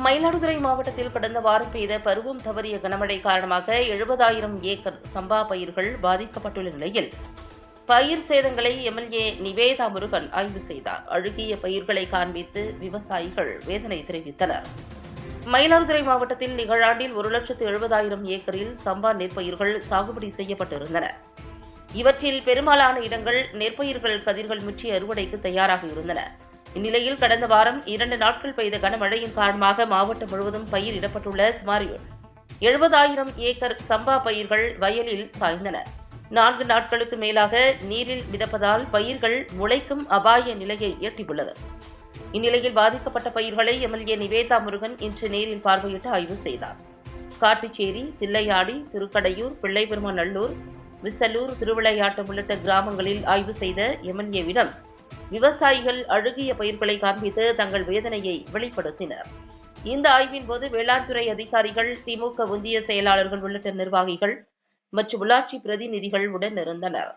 மயிலாடுதுறை மாவட்டத்தில் கடந்த வாரம் பெய்த பருவம் தவறிய கனமழை காரணமாக எழுபதாயிரம் ஏக்கர் சம்பா பயிர்கள் பாதிக்கப்பட்டுள்ள நிலையில் பயிர் சேதங்களை எம்எல்ஏ நிவேதா முருகன் ஆய்வு செய்தார். அழுகிய பயிர்களை காண்பித்து விவசாயிகள் வேதனை தெரிவித்தனர். மயிலாடுதுறை மாவட்டத்தில் நிகழாண்டில் ஒரு லட்சத்து எழுபதாயிரம் ஏக்கரில் சம்பா நெற்பயிர்கள் சாகுபடி செய்யப்பட்டிருந்தன. இவற்றில் பெரும்பாலான இடங்கள் நெற்பயிர்கள் கதிர்கள் முற்றி அறுவடைக்கு தயாராக இருந்தன. இந்நிலையில் கடந்த வாரம் இரண்டு நாட்கள் பெய்த கனமழையின் காரணமாக மாவட்டம் முழுவதும் பயிரிடப்பட்டுள்ள சுமார் எழுபதாயிரம் ஏக்கர் சம்பா பயிர்கள் வயலில் சாய்ந்தன. நான்கு நாட்களுக்கு மேலாக நீரில் மிதப்பதால் பயிர்கள் முளைக்கும் அபாய நிலையை எட்டியுள்ளது. இந்நிலையில் பாதிக்கப்பட்ட பயிர்களை எம்எல்ஏ நிவேதா முருகன் இன்று நேரில் பார்வையிட்டு ஆய்வு செய்தார். காட்டுச்சேரி தில்லையாடி திருக்கடையூர் பிள்ளைபெருமாநல்லூர் விசலூர் திருவிளையாட்டம் உள்ளிட்ட கிராமங்களில் ஆய்வு செய்த எம்எல்ஏவிடம் விவசாயிகள் அழுகிய பயிர்களை காண்பித்து தங்கள் வேதனையை வெளிப்படுத்தினர். இந்த ஆய்வின் போது வேளாண் துறை அதிகாரிகள் திமுக ஒன்றிய செயலாளர்கள் உள்ளிட்ட நிர்வாகிகள் மற்றும் உள்ளாட்சி பிரதிநிதிகள் உடன் இருந்தனர்.